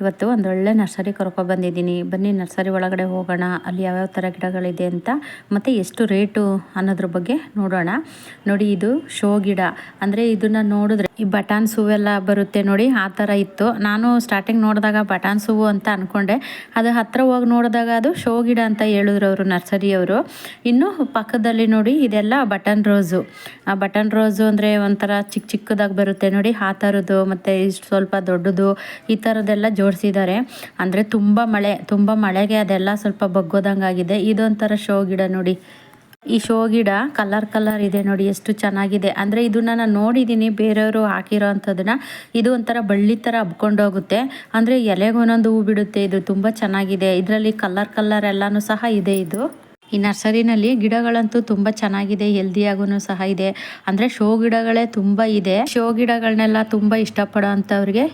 ಇವತ್ತು ಒಂದು ಒಳ್ಳೆ ನರ್ಸರಿ ಬಂದಿದ್ದೀನಿ. ಬನ್ನಿ, ನರ್ಸರಿ ಒಳಗಡೆ ಹೋಗೋಣ. ಅಲ್ಲಿ ಯಾವ್ಯಾವ ಥರ ಗಿಡಗಳಿದೆ ಅಂತ ಮತ್ತು ಎಷ್ಟು ರೇಟು ಅನ್ನೋದ್ರ ಬಗ್ಗೆ ನೋಡೋಣ. ನೋಡಿ, ಇದು ಶೋ ಗಿಡ. ಅಂದರೆ ಇದನ್ನು ನೋಡಿದ್ರೆ ಈ ಬಟಾನ್ಸ್ ಹೂವೆಲ್ಲ ಬರುತ್ತೆ ನೋಡಿ, ಆ ಥರ ಇತ್ತು. ನಾನು ಸ್ಟಾರ್ಟಿಂಗ್ ನೋಡಿದಾಗ ಬಟಾನ್ಸ್ ಹೂವು ಅಂತ ಅಂದ್ಕೊಂಡೆ ಅದು ಹತ್ತಿರ ಹೋಗಿ ನೋಡಿದಾಗ ಅದು ಶೋ ಗಿಡ ಅಂತ ಹೇಳಿದ್ರು ಅವರು ನರ್ಸರಿಯವರು. ಇನ್ನು ಪಕ್ಕದಲ್ಲಿ ನೋಡಿ, ಇದೆಲ್ಲ ಬಟನ್ ರೋಸು. ಆ ಬಟನ್ ರೋಸು ಅಂದರೆ ಒಂಥರ ಚಿಕ್ಕ ಚಿಕ್ಕದಾಗಿ ಬರುತ್ತೆ ನೋಡಿ, ಆ ಥರದ್ದು ಮತ್ತು ಇಷ್ಟು ಸ್ವಲ್ಪ ದೊಡ್ಡದು, ಈ ಥರದ್ದೆಲ್ಲ ಜೋಡಿಸಿದ್ದಾರೆ. ಅಂದರೆ ತುಂಬ ಮಳೆ, ತುಂಬ ಮಳೆಗೆ ಅದೆಲ್ಲ ಸ್ವಲ್ಪ ಬಗ್ಗೋದಂಗಾಗಿದೆ. ಇದೊಂಥರ ಶೋ ಗಿಡ ನೋಡಿ. ಈ ಶೋ ಗಿಡ ಕಲರ್ ಕಲರ್ ಇದೆ ನೋಡಿ, ಎಷ್ಟು ಚೆನ್ನಾಗಿದೆ. ಅಂದರೆ ಇದನ್ನ ನಾನು ನೋಡಿದ್ದೀನಿ ಬೇರೆಯವರು ಹಾಕಿರೋ ಅಂಥದ್ದನ್ನ. ಇದು ಒಂಥರ ಬಳ್ಳಿ ಥರ ಹಬ್ಕೊಂಡೋಗುತ್ತೆ ಅಂದರೆ ಎಲೆಗೊಂದೊಂದು ಹೂ ಬಿಡುತ್ತೆ, ಇದು ತುಂಬ ಚೆನ್ನಾಗಿದೆ. ಇದರಲ್ಲಿ ಕಲರ್ ಕಲರ್ ಎಲ್ಲನೂ ಸಹ ಇದೆ ಇದು. ಈ ನರ್ಸರಿನಲ್ಲಿ ಗಿಡಗಳಂತೂ ತುಂಬ ಚೆನ್ನಾಗಿದೆ ಹೆಲ್ದಿಯಾಗೂ ಸಹ ಇದೆ. ಅಂದ್ರೆ ಶೋ ಗಿಡಗಳೇ ತುಂಬಾ ಇದೆ. ಶೋ ಗಿಡಗಳನ್ನೆಲ್ಲ ತುಂಬಾ ಇಷ್ಟಪಡೋ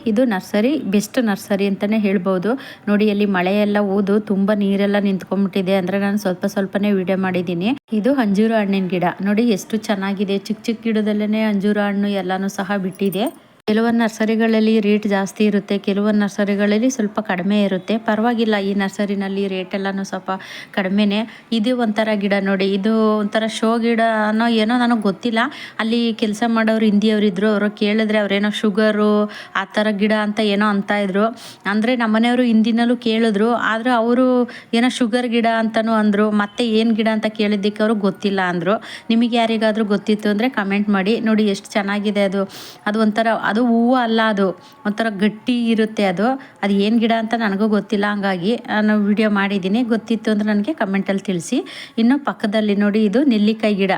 ಇದು ನರ್ಸರಿ, ಬೆಸ್ಟ್ ನರ್ಸರಿ ಅಂತಾನೆ ಹೇಳ್ಬೋದು. ನೋಡಿ, ಅಲ್ಲಿ ಮಳೆ ಎಲ್ಲ ಊದು, ತುಂಬಾ ನೀರೆಲ್ಲ ನಿಂತ್ಕೊಂಡ್ಬಿಟ್ಟಿದೆ ಅಂದ್ರೆ ನಾನು ಸ್ವಲ್ಪ ಸ್ವಲ್ಪನೇ ವಿಡಿಯೋ ಮಾಡಿದ್ದೀನಿ. ಇದು ಅಂಜೂರ ಹಣ್ಣಿನ ಗಿಡ. ನೋಡಿ, ಎಷ್ಟು ಚೆನ್ನಾಗಿದೆ. ಚಿಕ್ಕ ಚಿಕ್ಕ ಗಿಡದಲ್ಲೇ ಅಂಜೂರ ಹಣ್ಣು ಎಲ್ಲಾನು ಸಹ ಬಿಟ್ಟಿದೆ. ಕೆಲವೊಂದು ನರ್ಸರಿಗಳಲ್ಲಿ ರೇಟ್ ಜಾಸ್ತಿ ಇರುತ್ತೆ, ಕೆಲವೊಂದು ನರ್ಸರಿಗಳಲ್ಲಿ ಸ್ವಲ್ಪ ಕಡಿಮೆ ಇರುತ್ತೆ. ಪರವಾಗಿಲ್ಲ, ಈ ನರ್ಸರಿನಲ್ಲಿ ರೇಟ್ ಎಲ್ಲನೂ ಸ್ವಲ್ಪ ಕಡಿಮೆನೇ. ಇದು ಒಂಥರ ಗಿಡ ನೋಡಿ, ಇದು ಒಂಥರ ಶೋ ಗಿಡ ಅನ್ನೋ ಏನೋ ನನಗೆ ಗೊತ್ತಿಲ್ಲ. ಅಲ್ಲಿ ಕೆಲಸ ಮಾಡೋರು, ಹಿಂದಿಯವರು ಅವರು ಕೇಳಿದ್ರೆ ಅವರೇನೋ ಶುಗರು, ಆ ಥರ ಗಿಡ ಅಂತ ಏನೋ ಅಂತ ಇದ್ರು. ಅಂದರೆ ನಮ್ಮನೆಯವರು ಹಿಂದಿನಲ್ಲೂ ಕೇಳಿದ್ರು, ಆದರೆ ಅವರು ಏನೋ ಶುಗರ್ ಗಿಡ ಅಂತಲೂ ಅಂದರು, ಮತ್ತೆ ಏನು ಗಿಡ ಅಂತ ಕೇಳಿದ್ದಕ್ಕೆ ಅವರು ಗೊತ್ತಿಲ್ಲ ಅಂದರು. ನಿಮಗೆ ಯಾರಿಗಾದರೂ ಗೊತ್ತಿತ್ತು ಅಂದರೆ ಕಮೆಂಟ್ ಮಾಡಿ. ನೋಡಿ, ಎಷ್ಟು ಚೆನ್ನಾಗಿದೆ ಅದು. ಅದು ಒಂಥರ, ಅದು ಅದು ಹೂವು ಅಲ್ಲ ಅದು. ಒಂಥರ ಗಟ್ಟಿ ಇರುತ್ತೆ ಅದು. ಅದು ಏನು ಗಿಡ ಅಂತ ನನಗೂ ಗೊತ್ತಿಲ್ಲ, ಹಂಗಾಗಿ ನಾನು ವಿಡಿಯೋ ಮಾಡಿದ್ದೀನಿ. ಗೊತ್ತಿತ್ತು ಅಂದರೆ ನನಗೆ ಕಮೆಂಟಲ್ಲಿ ತಿಳಿಸಿ. ಇನ್ನು ಪಕ್ಕದಲ್ಲಿ ನೋಡಿ ಇದು ನೆಲ್ಲಿಕಾಯಿ ಗಿಡ.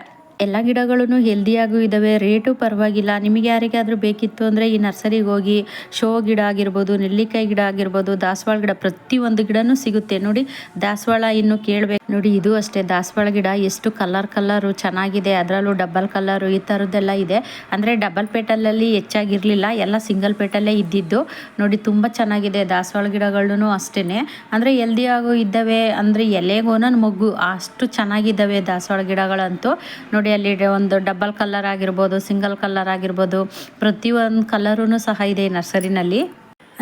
ಎಲ್ಲ ಗಿಡಗಳೂ ಹೆಲ್ದಿಯಾಗೂ ಇದ್ದಾವೆ ರೇಟು ಪರವಾಗಿಲ್ಲ. ನಿಮಗೆ ಯಾರಿಗಾದರೂ ಬೇಕಿತ್ತು ಅಂದರೆ ಈ ನರ್ಸರಿಗೆ ಹೋಗಿ ಶೋ ಗಿಡ ಆಗಿರ್ಬೋದು, ನೆಲ್ಲಿಕಾಯಿ ಗಿಡ ಆಗಿರ್ಬೋದು, ದಾಸವಾಳ ಗಿಡ, ಪ್ರತಿಯೊಂದು ಗಿಡನೂ ಸಿಗುತ್ತೆ. ನೋಡಿ, ದಾಸವಾಳ ಇನ್ನು ಕೇಳಬೇಕು. ನೋಡಿ, ಇದು ಅಷ್ಟೇ. ದಾಸವಾಳ ಗಿಡ ಎಷ್ಟು ಕಲರ್ ಕಲರು ಚೆನ್ನಾಗಿದೆ. ಅದರಲ್ಲೂ ಡಬಲ್ ಕಲರು ಈ ಥರದ್ದೆಲ್ಲ ಇದೆ. ಅಂದರೆ ಡಬಲ್ ಪೇಟಲಲ್ಲಿ ಹೆಚ್ಚಾಗಿರಲಿಲ್ಲ. ಎಲ್ಲ ಸಿಂಗಲ್ ಪೇಟಲ್ಲೇ ಇದ್ದಿದ್ದು. ನೋಡಿ, ತುಂಬ ಚೆನ್ನಾಗಿದೆ ದಾಸವಾಳ ಗಿಡಗಳೂ ಅಷ್ಟೇ ಅಂದರೆ ಹೆಲ್ದಿಯಾಗೂ ಇದ್ದಾವೆ. ಅಂದರೆ ಎಲೆಗೋನ ಮೊಗ್ಗು ಅಷ್ಟು ಚೆನ್ನಾಗಿದ್ದಾವೆ ದಾಸವಾಳ ಗಿಡಗಳಂತೂ. ನೋಡಿ ಅಲ್ಲಿ ಒಂದು ಡಬಲ್ ಕಲರ್ ಆಗಿರ್ಬೋದು, ಸಿಂಗಲ್ ಕಲರ್ ಆಗಿರ್ಬೋದು, ಪ್ರತಿಯೊಂದು ಕಲರೂ ಸಹ ಇದೆ ನರ್ಸರಿನಲ್ಲಿ.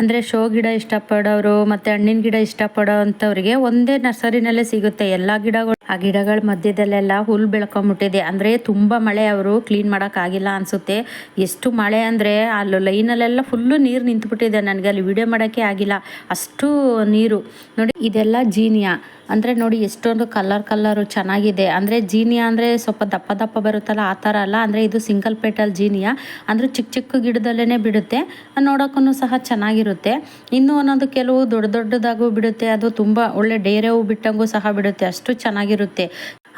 ಅಂದರೆ ಶೋ ಗಿಡ ಇಷ್ಟಪಡೋರು ಮತ್ತು ಹಣ್ಣಿನ ಗಿಡ ಇಷ್ಟಪಡೋ ಅಂಥವ್ರಿಗೆ ಒಂದೇ ನರ್ಸರಿನಲ್ಲೇ ಸಿಗುತ್ತೆ. ಎಲ್ಲ ಗಿಡಗಳು ಆ ಗಿಡಗಳ ಮಧ್ಯದಲ್ಲೆಲ್ಲ ಹುಲ್ ಬೆಳ್ಕೊಂಬಿಟ್ಟಿದೆ. ಅಂದರೆ ತುಂಬ ಮಳೆ ಅವರು ಕ್ಲೀನ್ ಮಾಡೋಕ್ಕಾಗಿಲ್ಲ ಅನಿಸುತ್ತೆ. ಎಷ್ಟು ಮಳೆ ಅಂದರೆ ಅಲ್ಲಿ ಲೈನಲ್ಲೆಲ್ಲ ಫುಲ್ಲು ನೀರು ನಿಂತುಬಿಟ್ಟಿದೆ ನನಗೆ. ಅಲ್ಲಿ ವಿಡಿಯೋ ಮಾಡೋಕ್ಕೆ ಆಗಿಲ್ಲ. ಅಷ್ಟು ನೀರು. ನೋಡಿ, ಇದೆಲ್ಲ ಜೀನಿಯಾ. ಅಂದರೆ ನೋಡಿ, ಎಷ್ಟೊಂದು ಕಲರ್ ಕಲ್ಲರು ಚೆನ್ನಾಗಿದೆ. ಅಂದರೆ ಜೀನಿಯಾ ಅಂದರೆ ಸ್ವಲ್ಪ ದಪ್ಪ ದಪ್ಪ ಬರುತ್ತಲ್ಲ, ಆ ಥರ ಅಲ್ಲ. ಅಂದರೆ ಇದು ಸಿಂಗಲ್ ಪೇಟಲ್ ಜೀನಿಯಾ. ಅಂದರೆ ಚಿಕ್ಕ ಚಿಕ್ಕ ಗಿಡದಲ್ಲೇ ಬಿಡುತ್ತೆ. ನೋಡೋಕ್ಕೂ ಸಹ ಚೆನ್ನಾಗಿರುತ್ತೆ. ಇನ್ನೂ ಒಂದೊಂದು ಕೆಲವು ದೊಡ್ಡ ದೊಡ್ಡದಾಗೂ ಬಿಡುತ್ತೆ. ಅದು ತುಂಬ ಒಳ್ಳೆ ಡೇರೆ ಹೂ ಬಿಟ್ಟಂಗೂ ಸಹ ಬಿಡುತ್ತೆ. ಅಷ್ಟು ಚೆನ್ನಾಗಿರುತ್ತೆ.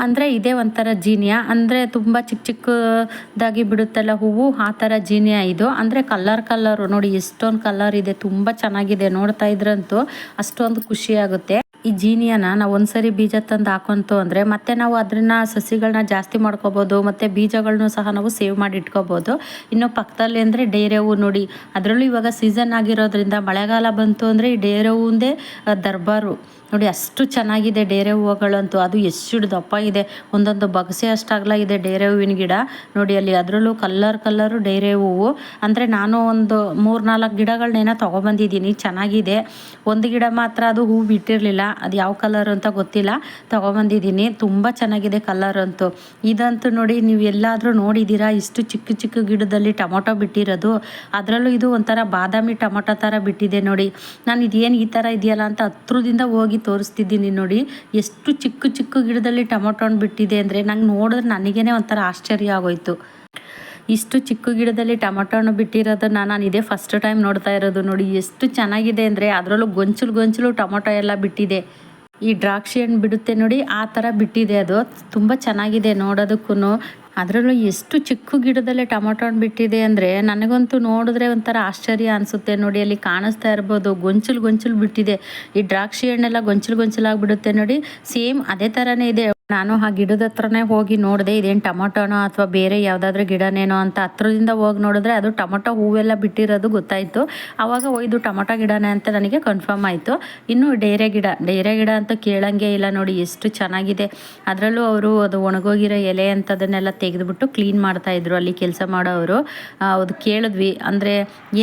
ಅಂದರೆ ಇದೇ ಒಂಥರ ಜೀನಿಯಾ. ಅಂದರೆ ತುಂಬ ಚಿಕ್ಕ ಚಿಕ್ಕದಾಗಿ ಬಿಡುತ್ತಲ್ಲ ಹೂವು, ಆ ಥರ ಜೀನಿಯಾ ಇದು. ಅಂದರೆ ಕಲರ್ ಕಲ್ಲರು ನೋಡಿ, ಎಷ್ಟೊಂದು ಕಲರ್ ಇದೆ. ತುಂಬ ಚೆನ್ನಾಗಿದೆ. ನೋಡ್ತಾ ಇದ್ರಂತೂ ಅಷ್ಟೊಂದು ಖುಷಿಯಾಗುತ್ತೆ ಈ ಜೀನಿಯನ ನಾವು ಒಂದ್ಸರಿ ಬೀಜ ತಂದು ಹಾಕೊಂತು ಅಂದರೆ ಮತ್ತೆ ನಾವು ಅದನ್ನು ಸಸಿಗಳನ್ನ ಜಾಸ್ತಿ ಮಾಡ್ಕೋಬೋದು, ಮತ್ತು ಬೀಜಗಳನ್ನು ಸಹ ನಾವು ಸೇವ್ ಮಾಡಿ ಇಟ್ಕೋಬೋದು. ಇನ್ನು ಪಕ್ಕದಲ್ಲಿ ಅಂದರೆ ಡೇರೆ ಹೂವು ನೋಡಿ, ಅದರಲ್ಲೂ ಇವಾಗ ಸೀಸನ್ ಆಗಿರೋದ್ರಿಂದ ಮಳೆಗಾಲ ಬಂತು ಅಂದರೆ ಈ ಡೇರೆ ಹೂವಿಂದೇ ದರ್ಬಾರು. ನೋಡಿ, ಅಷ್ಟು ಚೆನ್ನಾಗಿದೆ ಡೇರೆ ಹೂವುಗಳಂತೂ ಅದು ಎಷ್ಟು ದಪ್ಪ ಇದೆ. ಒಂದೊಂದು ಬಗಸೆ ಅಷ್ಟಾಗಲ ಇದೆ ಡೇರೆ ಹೂವಿನ ಗಿಡ. ನೋಡಿ, ಅಲ್ಲಿ ಅದರಲ್ಲೂ ಕಲ್ಲರ್ ಕಲ್ಲರು ಡೇರೆ ಹೂವು. ಅಂದರೆ ನಾನು ಒಂದು ಮೂರು ನಾಲ್ಕು ಗಿಡಗಳನ್ನೇನೋ ತೊಗೊಬಂದಿದ್ದೀನಿ, ಚೆನ್ನಾಗಿದೆ. ಒಂದು ಗಿಡ ಮಾತ್ರ ಅದು ಹೂವು ಬಿಟ್ಟಿರಲಿಲ್ಲ. ಅದು ಯಾವ ಕಲರ್ ಅಂತ ಗೊತ್ತಿಲ್ಲ. ತೊಗೊಬಂದಿದ್ದೀನಿ. ತುಂಬ ಚೆನ್ನಾಗಿದೆ ಕಲರ್ ಅಂತೂ. ಇದಂತೂ ನೋಡಿ, ನೀವು ಎಲ್ಲಾದರೂ ನೋಡಿದ್ದೀರಾ? ಇಷ್ಟು ಚಿಕ್ಕ ಚಿಕ್ಕ ಗಿಡದಲ್ಲಿ ಟೊಮೊಟೊ ಬಿಟ್ಟಿರೋದು. ಅದರಲ್ಲೂ ಇದು ಒಂಥರ ಬಾದಾಮಿ ಟೊಮೊಟೊ ಥರ ಬಿಟ್ಟಿದೆ ನೋಡಿ. ನಾನು ಇದೇನು ಈ ಥರ ಇದೆಯಲ್ಲ ಅಂತ ಹತ್ರದಿಂದ ಹೋಗಿ ತೋರಿಸ್ತಿದ್ದೀನಿ ನೋಡಿ. ಎಷ್ಟು ಚಿಕ್ಕ ಚಿಕ್ಕ ಗಿಡದಲ್ಲಿ ಟೊಮೊಟೊ ಬಿಟ್ಟಿದೆ ಅಂದರೆ ನಂಗೆ ನೋಡಿದ್ರೆ ನನಗೇನೆ ಒಂಥರ ಆಶ್ಚರ್ಯ ಆಗೋಯ್ತು. ಇಷ್ಟು ಚಿಕ್ಕ ಗಿಡದಲ್ಲಿ ಟೊಮೊಟೊ ಹಣ್ಣು ಬಿಟ್ಟಿರೋದನ್ನ ನಾನು ಇದೇ ಫಸ್ಟ್ ಟೈಮ್ ನೋಡ್ತಾ ಇರೋದು ನೋಡಿ, ಎಷ್ಟು ಚೆನ್ನಾಗಿದೆ ಅಂದರೆ ಅದರಲ್ಲೂ ಗೊಂಚಲು ಗೊಂಚಲು ಟೊಮೊಟೊ ಎಲ್ಲ ಬಿಟ್ಟಿದೆ. ಈ ದ್ರಾಕ್ಷಿ ಹಣ್ಣು ಬಿಡುತ್ತೆ ನೋಡಿ, ಆ ಥರ ಬಿಟ್ಟಿದೆ ಅದು. ತುಂಬ ಚೆನ್ನಾಗಿದೆ ನೋಡೋದಕ್ಕೂ ಅದರಲ್ಲೂ ಎಷ್ಟು ಚಿಕ್ಕ ಗಿಡದಲ್ಲೇ ಟೊಮೊಟೊ ಹಣ್ಣು ಬಿಟ್ಟಿದೆ ಅಂದರೆ ನನಗಂತೂ ನೋಡಿದ್ರೆ ಒಂಥರ ಆಶ್ಚರ್ಯ ಅನಿಸುತ್ತೆ. ನೋಡಿ, ಅಲ್ಲಿ ಕಾಣಿಸ್ತಾ ಇರ್ಬೋದು, ಗೊಂಚಲು ಗೊಂಚಲು ಬಿಟ್ಟಿದೆ. ಈ ದ್ರಾಕ್ಷಿ ಹಣ್ಣೆಲ್ಲ ಗೊಂಚಲು ಗೊಂಚಲಾಗಿಬಿಡುತ್ತೆ ನೋಡಿ. ಸೇಮ್ ಅದೇ ಥರನೇ ಇದೆ. ನಾನು ಆ ಗಿಡದ ಹತ್ರನೇ ಹೋಗಿ ನೋಡಿದೆ, ಇದೇನು ಟೊಮೊಟೊನೋ ಅಥವಾ ಬೇರೆ ಯಾವುದಾದ್ರೂ ಗಿಡನೇನೋ ಅಂತ ಹತ್ರದಿಂದ ಹೋಗಿ ನೋಡಿದ್ರೆ ಅದು ಟೊಮೊಟೊ ಹೂವೆಲ್ಲ ಬಿಟ್ಟಿರೋದು ಗೊತ್ತಾಯಿತು. ಆವಾಗ ಒಯ್ದು ಟೊಮೊಟೊ ಗಿಡನೇ ಅಂತ ನನಗೆ ಕನ್ಫರ್ಮ್ ಆಯಿತು. ಇನ್ನು ಡೇರೆ ಗಿಡ ಡೇರೆ ಗಿಡ ಅಂತ ಕೇಳಂಗೆ ಇಲ್ಲ ನೋಡಿ, ಎಷ್ಟು ಚೆನ್ನಾಗಿದೆ. ಅದರಲ್ಲೂ ಅವರು ಅದು ಒಣಗೋಗಿರೋ ಎಲೆ ಅಂತದನ್ನೆಲ್ಲ ತೆಗೆದುಬಿಟ್ಟು ಕ್ಲೀನ್ ಮಾಡ್ತಾಯಿದ್ರು ಅಲ್ಲಿ ಕೆಲಸ ಮಾಡೋವರು. ಅದು ಕೇಳಿದ್ವಿ, ಅಂದರೆ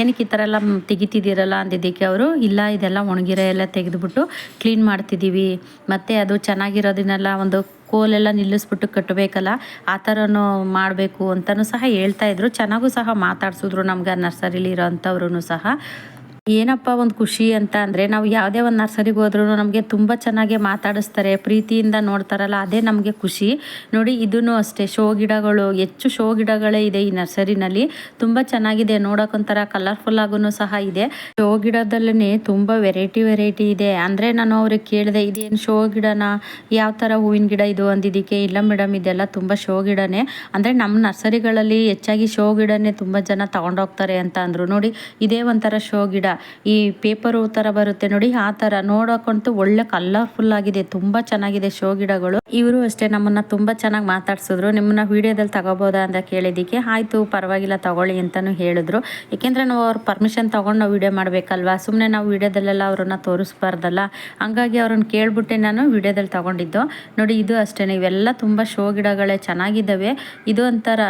ಏನಕ್ಕೆ ಈ ಥರ ಎಲ್ಲ ತೆಗಿತಿದ್ದೀರಲ್ಲ ಅಂದಿದ್ದಕ್ಕೆ ಅವರು, ಇಲ್ಲ, ಇದೆಲ್ಲ ಒಣಗಿರೋ ಎಲ್ಲ ತೆಗೆದುಬಿಟ್ಟು ಕ್ಲೀನ್ ಮಾಡ್ತಿದ್ದೀವಿ. ಮತ್ತು ಅದು ಚೆನ್ನಾಗಿರೋದನ್ನೆಲ್ಲ ಒಂದು ಕೋಲೆಲ್ಲ ನಿಲ್ಲಿಸ್ಬಿಟ್ಟು ಕಟ್ಟಬೇಕಲ್ಲ, ಆ ಥರನೂ ಮಾಡಬೇಕು ಅಂತಲೂ ಸಹ ಹೇಳ್ತಾಯಿದ್ರು ಚೆನ್ನಾಗೂ ಸಹ ಮಾತಾಡ್ಸಿದ್ರು ನಮ್ಗೆ ನರ್ಸರಿಲಿ ಇರೋ ಸಹ. ಏನಪ್ಪ ಒಂದು ಖುಷಿ ಅಂತ ಅಂದರೆ ನಾವು ಯಾವುದೇ ಒಂದು ನರ್ಸರಿಗೆ ಹೋದ್ರೂ ನಮಗೆ ತುಂಬ ಚೆನ್ನಾಗಿ ಮಾತಾಡಿಸ್ತಾರೆ, ಪ್ರೀತಿಯಿಂದ ನೋಡ್ತಾರಲ್ಲ, ಅದೇ ನಮಗೆ ಖುಷಿ. ನೋಡಿ ಇದೂ ಅಷ್ಟೇ, ಶೋ ಗಿಡಗಳು, ಹೆಚ್ಚು ಶೋ ಗಿಡಗಳೇ ಇದೆ ಈ ನರ್ಸರಿನಲ್ಲಿ. ತುಂಬ ಚೆನ್ನಾಗಿದೆ ನೋಡೋಕೊಂಥರ ಕಲರ್ಫುಲ್ ಆಗೂ ಸಹ ಇದೆ. ಶೋ ಗಿಡದಲ್ಲೇ ತುಂಬ ವೆರೈಟಿ ವೆರೈಟಿ ಇದೆ. ಅಂದರೆ ನಾನು ಅವ್ರಿಗೆ ಕೇಳಿದೆ, ಇದೇನು ಶೋ ಗಿಡನ? ಯಾವ ಥರ ಹೂವಿನ ಗಿಡ ಇದು ಅಂದಿದ್ದಕ್ಕೆ? ಇಲ್ಲ ಮೇಡಮ್, ಇದೆಲ್ಲ ತುಂಬ ಶೋ ಗಿಡನೇ. ಅಂದರೆ ನಮ್ಮ ನರ್ಸರಿಗಳಲ್ಲಿ ಹೆಚ್ಚಾಗಿ ಶೋ ಗಿಡನೇ ತುಂಬ ಜನ ತಗೊಂಡೋಗ್ತಾರೆ ಅಂತ ಅಂದರು. ನೋಡಿ, ಇದೇ ಒಂಥರ ಶೋ ಗಿಡ. ಈ ಪೇಪರು ಥರ ಬರುತ್ತೆ ನೋಡಿ, ಆ ಥರ ನೋಡೋಕ್ಕಂತೂ ಒಳ್ಳೆ ಕಲರ್ಫುಲ್ ಆಗಿದೆ, ತುಂಬ ಚೆನ್ನಾಗಿದೆ ಶೋ ಗಿಡಗಳು. ಇವರು ಅಷ್ಟೇ ನಮ್ಮನ್ನ ತುಂಬ ಚೆನ್ನಾಗಿ ಮಾತಾಡ್ಸಿದ್ರು. ನಿಮ್ಮನ್ನ ವಿಡಿಯೋದಲ್ಲಿ ತಗೋಬೋದಾ ಅಂತ ಕೇಳಿದ್ದಕ್ಕೆ, ಆಯಿತು, ಪರವಾಗಿಲ್ಲ, ತಗೊಳ್ಳಿ ಅಂತಲೂ ಹೇಳಿದ್ರು. ಏಕೆಂದರೆ ನಾವು ಅವ್ರ ಪರ್ಮಿಷನ್ ತೊಗೊಂಡು ನಾವು ವಿಡಿಯೋ ಮಾಡಬೇಕಲ್ವಾ? ಸುಮ್ಮನೆ ನಾವು ವಿಡಿಯೋದಲ್ಲೆಲ್ಲ ಅವ್ರನ್ನ ತೋರಿಸ್ಬಾರ್ದಲ್ಲ. ಹಂಗಾಗಿ ಅವ್ರನ್ನ ಕೇಳಿಬಿಟ್ಟೆ ನಾನು ವಿಡಿಯೋದಲ್ಲಿ ತಗೊಂಡಿದ್ದು. ನೋಡಿ, ಇದು ಅಷ್ಟೇ ಇವೆಲ್ಲ ತುಂಬ ಶೋ ಗಿಡಗಳೇ ಚೆನ್ನಾಗಿದ್ದಾವೆ. ಇದು ಒಂಥರ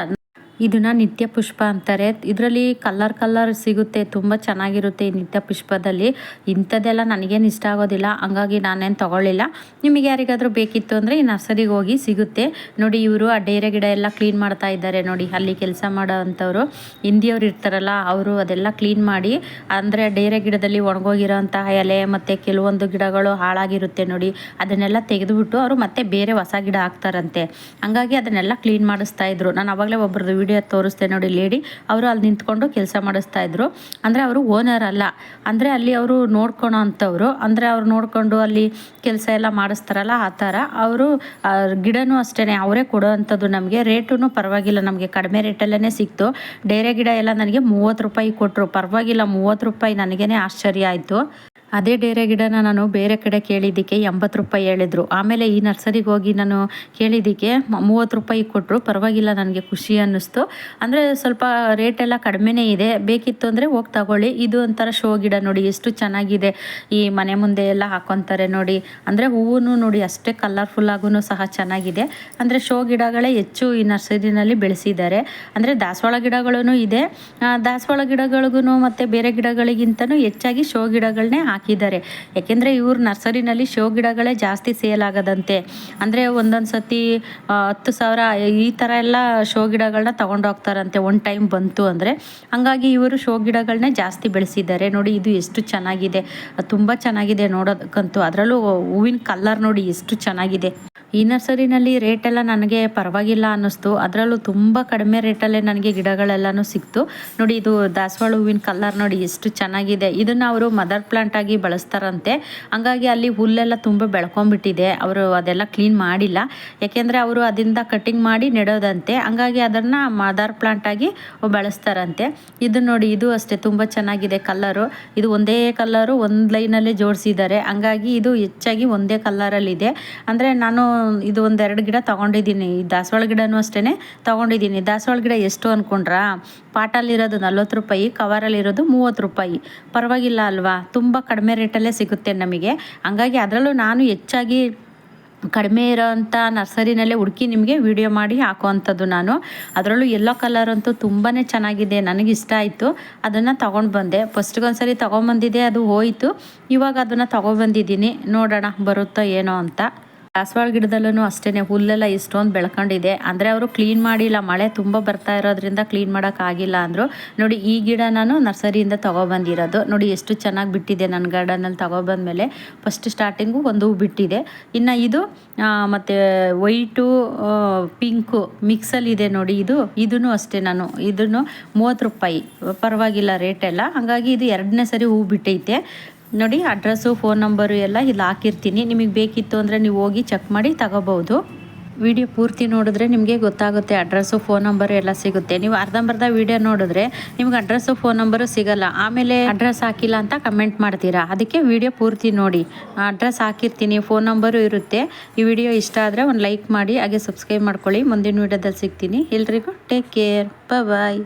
ಇದನ್ನ ನಿತ್ಯ ಪುಷ್ಪ ಅಂತಾರೆ. ಇದರಲ್ಲಿ ಕಲ್ಲರ್ ಕಲ್ಲರ್ ಸಿಗುತ್ತೆ, ತುಂಬ ಚೆನ್ನಾಗಿರುತ್ತೆ ಈ ನಿತ್ಯ ಪುಷ್ಪದಲ್ಲಿ. ಇಂಥದ್ದೆಲ್ಲ ನನಗೇನು ಇಷ್ಟ ಆಗೋದಿಲ್ಲ, ಹಂಗಾಗಿ ನಾನೇನು ತೊಗೊಳ್ಳಿಲ್ಲ. ನಿಮಗೆ ಯಾರಿಗಾದರೂ ಬೇಕಿತ್ತು ಅಂದರೆ ಈ ನರ್ಸರಿಗೆ ಹೋಗಿ ಸಿಗುತ್ತೆ. ನೋಡಿ, ಇವರು ಆ ಡೇರೆ ಗಿಡ ಎಲ್ಲ ಕ್ಲೀನ್ ಮಾಡ್ತಾ ಇದ್ದಾರೆ. ನೋಡಿ, ಅಲ್ಲಿ ಕೆಲಸ ಮಾಡೋ ಅಂಥವ್ರು, ಹಿಂದಿಯವ್ರು ಇರ್ತಾರಲ್ಲ, ಅವರು ಅದೆಲ್ಲ ಕ್ಲೀನ್ ಮಾಡಿ, ಅಂದರೆ ಡೇರೆ ಗಿಡದಲ್ಲಿ ಒಣಗೋಗಿರೋಂತಹ ಎಲೆ ಮತ್ತು ಕೆಲವೊಂದು ಗಿಡಗಳು ಹಾಳಾಗಿರುತ್ತೆ ನೋಡಿ, ಅದನ್ನೆಲ್ಲ ತೆಗೆದುಬಿಟ್ಟು ಅವರು ಮತ್ತೆ ಬೇರೆ ಹೊಸ ಗಿಡ ಹಾಕ್ತಾರಂತೆ. ಹಂಗಾಗಿ ಅದನ್ನೆಲ್ಲ ಕ್ಲೀನ್ ಮಾಡಿಸ್ತಾ ಇದ್ರು. ನಾನು ಅವಾಗಲೇ ಒಬ್ಬರದು ವಿಡಿಯೋ ತೋರಿಸ್ದೆ ನೋಡಿ ಲೇಡಿ ಅವರು ಅಲ್ಲಿ ನಿಂತ್ಕೊಂಡು ಕೆಲಸ ಮಾಡಿಸ್ತಾ ಇದ್ರು. ಅಂದರೆ ಅವರು ಓನರ್ ಅಲ್ಲ. ಅಂದರೆ ಅಲ್ಲಿ ಅವರು ನೋಡ್ಕೊಳೋ ಅಂಥವ್ರು. ಅಂದರೆ ಅವ್ರು ನೋಡಿಕೊಂಡು ಅಲ್ಲಿ ಕೆಲಸ ಎಲ್ಲ ಮಾಡಿಸ್ತಾರಲ್ಲ ಆ ಥರ. ಅವರು ಗಿಡನೂ ಅಷ್ಟೇ ಅವರೇ ಕೊಡೋ ಅಂಥದ್ದು ನಮಗೆ. ರೇಟೂ ಪರವಾಗಿಲ್ಲ ನಮಗೆ. ಕಡಿಮೆ ರೇಟಲ್ಲೇ ಸಿಕ್ತು. ಡೇರೆ ಗಿಡ ಎಲ್ಲ ನನಗೆ ಮೂವತ್ತು ರೂಪಾಯಿ ಕೊಟ್ಟರು ಪರವಾಗಿಲ್ಲ, ಮೂವತ್ತು ರೂಪಾಯಿ ನನಗೇ ಆಶ್ಚರ್ಯ ಆಯಿತು. ಅದೇ ಡೇರೆ ಗಿಡನ ನಾನು ಬೇರೆ ಕಡೆ ಕೇಳಿದ್ದಕ್ಕೆ ಎಂಬತ್ತು ರೂಪಾಯಿ ಹೇಳಿದರು. ಆಮೇಲೆ ಈ ನರ್ಸರಿಗೆ ಹೋಗಿ ನಾನು ಕೇಳಿದ್ದಕ್ಕೆ ಮೂವತ್ತು ರೂಪಾಯಿ ಕೊಟ್ಟರು ಪರವಾಗಿಲ್ಲ, ನನಗೆ ಖುಷಿ ಅನ್ನಿಸ್ತು. ಅಂದರೆ ಸ್ವಲ್ಪ ರೇಟೆಲ್ಲ ಕಡಿಮೆನೇ ಇದೆ. ಬೇಕಿತ್ತು ಅಂದರೆ ಹೋಗಿ ತಗೊಳ್ಳಿ. ಇದು ಒಂಥರ ಶೋ ಗಿಡ ನೋಡಿ, ಎಷ್ಟು ಚೆನ್ನಾಗಿದೆ ಈ ಮನೆ ಮುಂದೆ ಎಲ್ಲ ಹಾಕೊತಾರೆ ನೋಡಿ. ಅಂದರೆ ಹೂವು ನೋಡಿ ಅಷ್ಟೇ ಕಲರ್ಫುಲ್ ಆಗೂ ಸಹ ಚೆನ್ನಾಗಿದೆ. ಅಂದರೆ ಶೋ ಗಿಡಗಳೇ ಹೆಚ್ಚು ಈ ನರ್ಸರಿನಲ್ಲಿ ಬೆಳೆಸಿದ್ದಾರೆ. ಅಂದರೆ ದಾಸವಾಳ ಗಿಡಗಳೂ ಇದೆ. ದಾಸವಾಳ ಗಿಡಗಳಿಗೂ ಮತ್ತು ಬೇರೆ ಗಿಡಗಳಿಗಿಂತಲೂ ಹೆಚ್ಚಾಗಿ ಶೋ ಗಿಡಗಳನ್ನೇ ಹಾಕಿದ್ದಾರೆ. ಯಾಕೆಂದರೆ ಇವರು ನರ್ಸರಿನಲ್ಲಿ ಶೋ ಗಿಡಗಳೇ ಜಾಸ್ತಿ ಸೇಲ್ ಆಗದಂತೆ ಅಂದರೆ ಒಂದೊಂದು ಸತಿ ಹತ್ತು ಸಾವಿರ, ಈ ಥರ ಎಲ್ಲ ಶೋ ಗಿಡಗಳನ್ನ ತೊಗೊಂಡೋಗ್ತಾರಂತೆ ಒನ್ ಟೈಮ್ ಬಂತು ಅಂದರೆ. ಹಂಗಾಗಿ ಇವರು ಶೋ ಗಿಡಗಳನ್ನೇ ಜಾಸ್ತಿ ಬೆಳೆಸಿದ್ದಾರೆ. ನೋಡಿ, ಇದು ಎಷ್ಟು ಚೆನ್ನಾಗಿದೆ. ತುಂಬ ಚೆನ್ನಾಗಿದೆ ನೋಡೋದಕ್ಕಂತೂ. ಅದರಲ್ಲೂ ಹೂವಿನ ಕಲ್ಲರ್ ನೋಡಿ ಎಷ್ಟು ಚೆನ್ನಾಗಿದೆ. ಈ ನರ್ಸರಿನಲ್ಲಿ ರೇಟ್ ಎಲ್ಲ ನನಗೆ ಪರವಾಗಿಲ್ಲ ಅನ್ನಿಸ್ತು. ಅದರಲ್ಲೂ ತುಂಬ ಕಡಿಮೆ ರೇಟಲ್ಲೇ ನನಗೆ ಗಿಡಗಳೆಲ್ಲನೂ ಸಿಕ್ತು. ನೋಡಿ, ಇದು ದಾಸವಾಳ ಹೂವಿನ ಕಲ್ಲರ್ ನೋಡಿ ಎಷ್ಟು ಚೆನ್ನಾಗಿದೆ. ಇದನ್ನು ಅವರು ಮದರ್ ಪ್ಲಾಂಟ್ ಆಗಿ ಬಳಸ್ತಾರಂತೆ. ಹಂಗಾಗಿ ಅಲ್ಲಿ ಹುಲ್ಲೆಲ್ಲ ತುಂಬ ಬೆಳ್ಕೊಂಡ್ಬಿಟ್ಟಿದೆ. ಅವರು ಅದೆಲ್ಲ ಕ್ಲೀನ್ ಮಾಡಿಲ್ಲ. ಯಾಕೆಂದರೆ ಅವರು ಅದರಿಂದ ಕಟ್ಟಿಂಗ್ ಮಾಡಿ ನೆಡೋದಂತೆ. ಹಂಗಾಗಿ ಅದನ್ನು ಮದರ್ ಪ್ಲಾಂಟಾಗಿ ಬಳಸ್ತಾರಂತೆ. ಇದು ನೋಡಿ, ಇದು ಅಷ್ಟೇ ತುಂಬ ಚೆನ್ನಾಗಿದೆ ಕಲ್ಲರು ಇದು ಒಂದೇ ಕಲ್ಲರು ಒಂದು ಲೈನಲ್ಲೇ ಜೋಡಿಸಿದ್ದಾರೆ. ಹಂಗಾಗಿ ಇದು ಹೆಚ್ಚಾಗಿ ಒಂದೇ ಕಲ್ಲರಲ್ಲಿದೆ ಅಂದರೆ ನಾನು ಇದು ಒಂದೆರಡು ಗಿಡ ತೊಗೊಂಡಿದ್ದೀನಿ. ಈ ದಾಸವಾಳ ಗಿಡನೂ ಅಷ್ಟೇ ತೊಗೊಂಡಿದ್ದೀನಿ. ದಾಸವಾಳ ಗಿಡ ಎಷ್ಟು ಅಂದ್ಕೊಂಡ್ರಾ ಪಾಟಲ್ಲಿರೋದು ನಲ್ವತ್ತು ರೂಪಾಯಿ, ಕವರಲ್ಲಿರೋದು ಮೂವತ್ತು ರೂಪಾಯಿ. ಪರವಾಗಿಲ್ಲ ಅಲ್ವಾ? ತುಂಬ ಕಡಿಮೆ ರೇಟಲ್ಲೇ ಸಿಗುತ್ತೆ ನಮಗೆ. ಹಂಗಾಗಿ ಅದರಲ್ಲೂ ನಾನು ಹೆಚ್ಚಾಗಿ ಕಡಿಮೆ ಇರೋವಂಥ ನರ್ಸರಿನಲ್ಲೇ ಹುಡುಕಿ ನಿಮಗೆ ವಿಡಿಯೋ ಮಾಡಿ ಹಾಕುವಂಥದ್ದು ನಾನು. ಅದರಲ್ಲೂ ಎಲ್ಲೋ ಕಲರ್ ಅಂತೂ ತುಂಬಾ ಚೆನ್ನಾಗಿದೆ, ನನಗೆ ಇಷ್ಟ ಆಯಿತು. ಅದನ್ನು ತೊಗೊಂಡು ಬಂದೆ. ಫಸ್ಟ್ಗೊಂದ್ಸರಿ ತೊಗೊಂಬಂದಿದ್ದೆ, ಅದು ಹೋಯಿತು. ಇವಾಗ ಅದನ್ನು ತೊಗೊಬಂದಿದ್ದೀನಿ. ನೋಡೋಣ ಬರುತ್ತೋ ಏನೋ ಅಂತ. ದಾಸವಾಳ ಗಿಡದಲ್ಲೂ ಅಷ್ಟೇ ಹುಲ್ಲೆಲ್ಲ ಇಷ್ಟೊಂದು ಬೆಳ್ಕೊಂಡಿದೆ. ಅಂದರೆ ಅವರು ಕ್ಲೀನ್ ಮಾಡಿಲ್ಲ, ಮಳೆ ತುಂಬ ಬರ್ತಾ ಇರೋದ್ರಿಂದ ಕ್ಲೀನ್ ಮಾಡೋಕ್ಕಾಗಿಲ್ಲ ಅಂದರು. ನೋಡಿ, ಈ ಗಿಡ ನಾನು ನರ್ಸರಿಯಿಂದ ತೊಗೊಬಂದಿರೋದು. ನೋಡಿ, ಎಷ್ಟು ಚೆನ್ನಾಗಿ ಬಿಟ್ಟಿದೆ ನನ್ನ ಗಾರ್ಡನಲ್ಲಿ ತೊಗೊಬಂದ್ಮೇಲೆ. ಫಸ್ಟ್ ಸ್ಟಾರ್ಟಿಂಗು ಒಂದು ಹೂ ಬಿಟ್ಟಿದೆ. ಇನ್ನು ಇದು ಮತ್ತು ವೈಟು ಪಿಂಕು ಮಿಕ್ಸಲ್ಲಿದೆ ನೋಡಿ ಇದು. ಇದೂ ಅಷ್ಟೇ ನಾನು. ಇದನ್ನು ಮೂವತ್ತು ರೂಪಾಯಿ. ಪರವಾಗಿಲ್ಲ ರೇಟೆಲ್ಲ ಹಾಗಾಗಿ ಇದು ಎರಡನೇ ಸರಿ ಹೂ ಬಿಟ್ಟೈತೆ. ನೋಡಿ, ಅಡ್ರೆಸ್ಸು, ಫೋನ್ ನಂಬರು ಎಲ್ಲ ಇಲ್ಲಿ ಹಾಕಿರ್ತೀನಿ. ನಿಮಗೆ ಬೇಕಿತ್ತು ಅಂದರೆ ನೀವು ಹೋಗಿ ಚೆಕ್ ಮಾಡಿ ತಗೋಬೋದು ವಿಡಿಯೋ ಪೂರ್ತಿ ನೋಡಿದ್ರೆ ನಿಮಗೆ ಗೊತ್ತಾಗುತ್ತೆ, ಅಡ್ರೆಸ್ಸು, ಫೋನ್ ನಂಬರು ಎಲ್ಲ ಸಿಗುತ್ತೆ. ನೀವು ಅರ್ಧಂಬರ್ಧ ವಿಡಿಯೋ ನೋಡಿದ್ರೆ ನಿಮ್ಗೆ ಅಡ್ರೆಸ್ಸು, ಫೋನ್ ನಂಬರು ಸಿಗಲ್ಲ. ಆಮೇಲೆ ಅಡ್ರೆಸ್ ಹಾಕಿಲ್ಲ ಅಂತ ಕಮೆಂಟ್ ಮಾಡ್ತೀರಾ? ಅದಕ್ಕೆ ವಿಡಿಯೋ ಪೂರ್ತಿ ನೋಡಿ. ಅಡ್ರೆಸ್ ಹಾಕಿರ್ತೀನಿ, ಫೋನ್ ನಂಬರು ಇರುತ್ತೆ. ಈ ವಿಡಿಯೋ ಇಷ್ಟ ಆದರೆ ಒಂದು ಲೈಕ್ ಮಾಡಿ, ಹಾಗೆ ಸಬ್ಸ್ಕ್ರೈಬ್ ಮಾಡ್ಕೊಳ್ಳಿ. ಮುಂದಿನ ವಿಡಿಯೋದಲ್ಲಿ ಸಿಗ್ತೀನಿ. ಎಲ್ರಿಗೂ ಟೇಕ್ ಕೇರ್. ಬಾಯ್